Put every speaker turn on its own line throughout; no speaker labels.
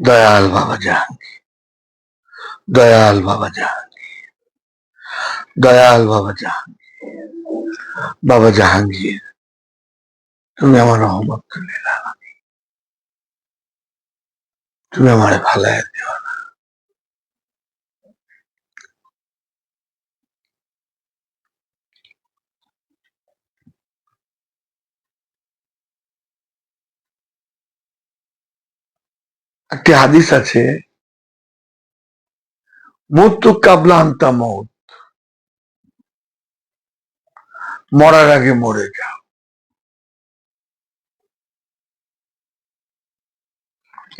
দয়াল বাবা জাহাঙ্গীর। দয়াল বাবা জাহাঙ্গীর। দয়াল বাবা জাহাঙ্গীর। বাবা জাহাঙ্গীর, তুমি আমার রহমত তুমি তুমি আমার ভালো দিও একটি হাদিস আছে মৃত্যু কাবলা আন্তা মৌত মরার আগে মরে যাও।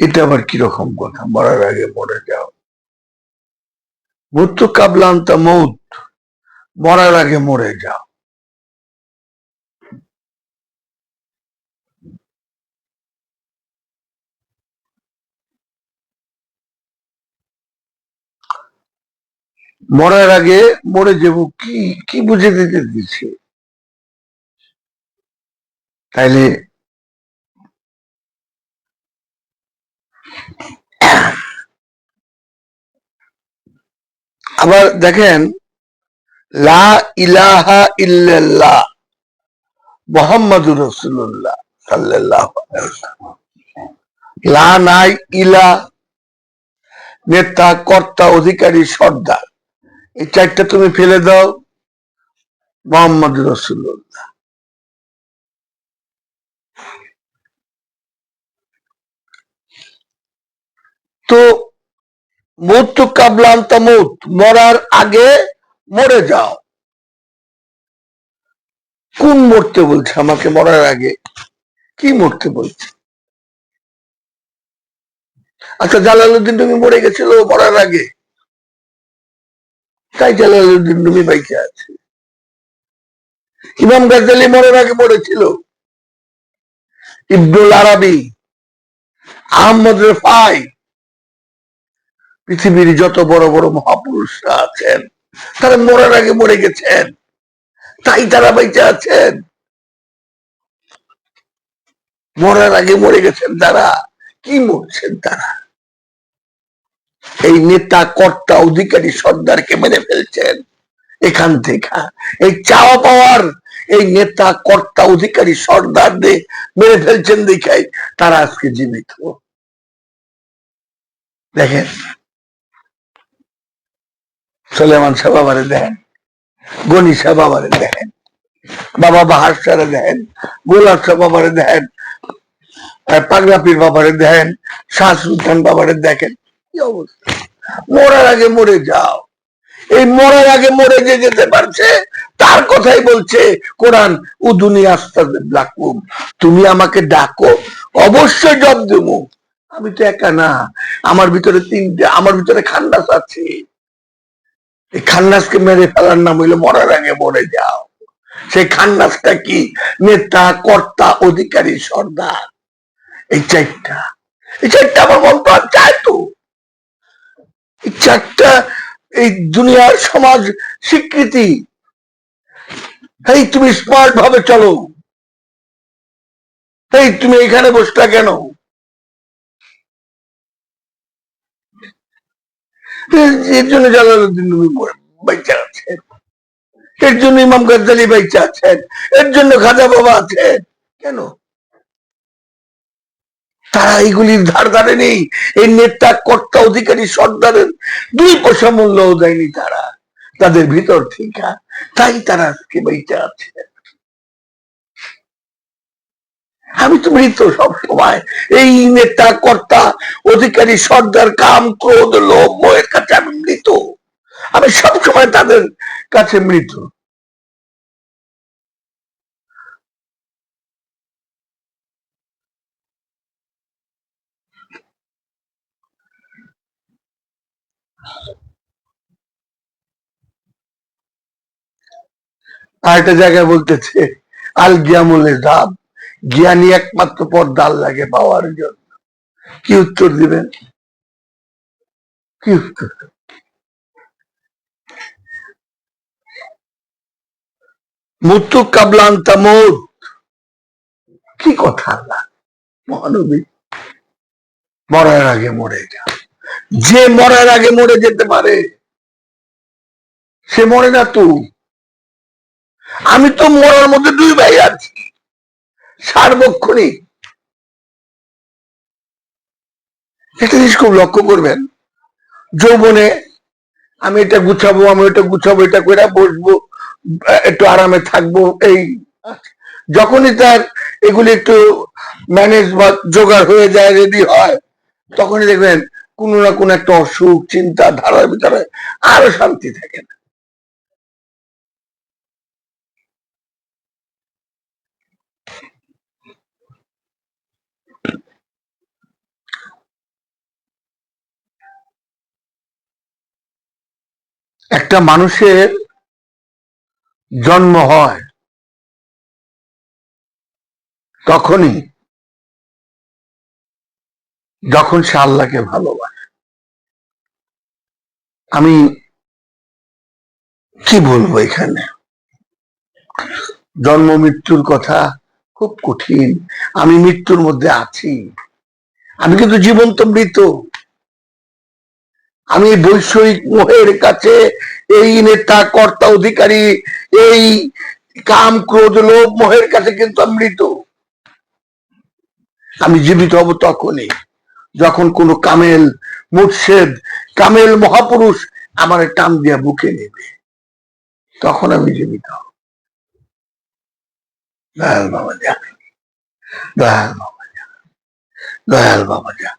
এটা আবার কীরকম কথা? মরার আগে মরে যাও। মৃত্যু কাবলা আন্তা মৌত মরার আগে মরে যাও। মরার আগে মরে যাব, কি কি বুঝে দিতে দিচ্ছে? তাইলে আবার দেখেন, লা ইলাহা ইল্লাল্লাহ, মোহাম্মদুর রসুল্লাহ সাল্লাহ লা নাই ইলা নেতা, কর্তা, অধিকারী, সর্দার। এই চারটা তুমি ফেলে দাও মোহাম্মদ রসুল্লাহ তো মুত কাবলান্ত মুত, মরার আগে মরে যাও। কোন মরতে বলছে আমাকে মরার আগে? কি মরতে বলছে? আচ্ছা জালালুদ্দিন তুমি মরে গেছিল মরার আগে? তাই জালালুদ্দিন রুমি বাইকে আছে ইমাম গাজ্জালি মরার আগে মরেছিল। ইবনুল আরবি, আহমদ রেফাই, পৃথিবীর যত বড় বড় মহাপুরুষরা আছেন, তারা মরার আগে মরে গেছেন। তাই তারা বেঁচে আছেন। মরার আগে মরে গেছেন তারা। কি মরছেন তারা? এই নেতা, কর্তা, অধিকারী সর্দারকে মেরে ফেলছেন। এখান থেকে এই চাওয়া পাওয়ার, এই নেতা, কর্তা, অধিকারী সর্দারদের মেরে ফেলছেন দেখাই তারা আজকে জীবিত। দেখেন, সোলেমান সাহ বাবারে দেখেন, গনি সাহ বাবারে দেখেন, বাবা বাহার সারে দেখেন, গোলাপ সাহ বাবারে দেখেন, পাগলাপির বাবারে দেখেন, শাহ সুলতান বাবারে দেখেন মরার আগে মরে যাও। এই মরার আগে মরে যে যেতে পারছে, তার কথাই বলছে কোরআন, উদুনি আস্তা ডাকুম তুমি আমাকে ডাকো, অবশ্যই জব দেব। আমি তো একা না, আমার ভিতরে তিনটে, আমার ভিতরে খান্নাস আছে। এই খান্নাসকে মেরে ফেলার নাম হইল, মরার আগে মরে যাও। সেই খান্নাসটা কি? নেতা, কর্তা, অধিকারী, সর্দার। এই চারটা এই চারটা আমার মন তো চায় তো। চারটা, এই দুনিয়ার সমাজ স্বীকৃতি। এই তুমি স্মার্ট ভাবে চলো। এই তুমি এখানে বসটা কেন? এর জন্য জালালুদ্দিন নবী বাইচা আছেন। এর জন্য ইমাম গাজ্জালি বাইচা আছেন। এর জন্য খাজা বাবা আছেন। কেন? তারা এইগুলির ধার ধারে নেই এই নেতা কর্তা অধিকারী সর্দারের দুই পয়সা মূল্যও দেয়নি তারা। তাদের ভিতর থেকে তাই তারা আজকে বেঁচে আছে। আমি তো মৃত সব সময় এই নেতা কর্তা অধিকারী সর্দার কাম, ক্রোধ, লোভ মোহের কাছে আমি মৃত। আমি সব সময় তাদের কাছে মৃত। আরেকটা জায়গায় বলতেছে, আল গিয়ামুলের দাম জ্ঞানী একমাত্র পর দাল লাগে পাওয়ার জন্য। কি উত্তর দিবেন? কি উত্তর মুতু কাবলান্তা মৌত কি কথা আল্লাহ? মহানবী মরার আগে মরে যা যে মরার আগে মরে যেতে পারে, সে মরে না তো। আমি তো মরার মধ্যে দুই ভাই আছি, সার্বক্ষণিক। একটা জিনিস খুব লক্ষ্য করবেন। যৌবনে আমি এটা গুছাবো, আমি এটা গুছাবো, এটা করে বসবো, একটু আরামে থাকব, এই। যখনই তার এগুলি একটু ম্যানেজ বা জোগাড় হয়ে যায় রেডি হয়, তখনই দেখবেন কোনো না কোনো একটা অসুখ, চিন্তা, ধারার ভিতরে আরও শান্তি থাকে না। একটা মানুষের জন্ম হয় তখনই যখন সে আল্লাহকে ভালোবাসে। আমি কি বলব এখানে? জন্ম, মৃত্যুর কথা খুব কঠিন। আমি মৃত্যুর মধ্যে আছি। আমি কিন্তু জীবন্ত মৃত। আমি বৈষয়িক মোহের কাছে এই নেতা, কর্তা, অধিকারী, এই কাম, ক্রোধ, লোভ মোহের কাছে কিন্তু আমি মৃত। আমি জীবিত হব তখনই। যখন কোনো কামেল মুর্শেদ, কামেল মহাপুরুষ আমার টান দিয়া বুকে নেবে, তখন আমি জীবিত দয়াল বাবা যা দয়াল বাবা যা দয়াল বাবা যা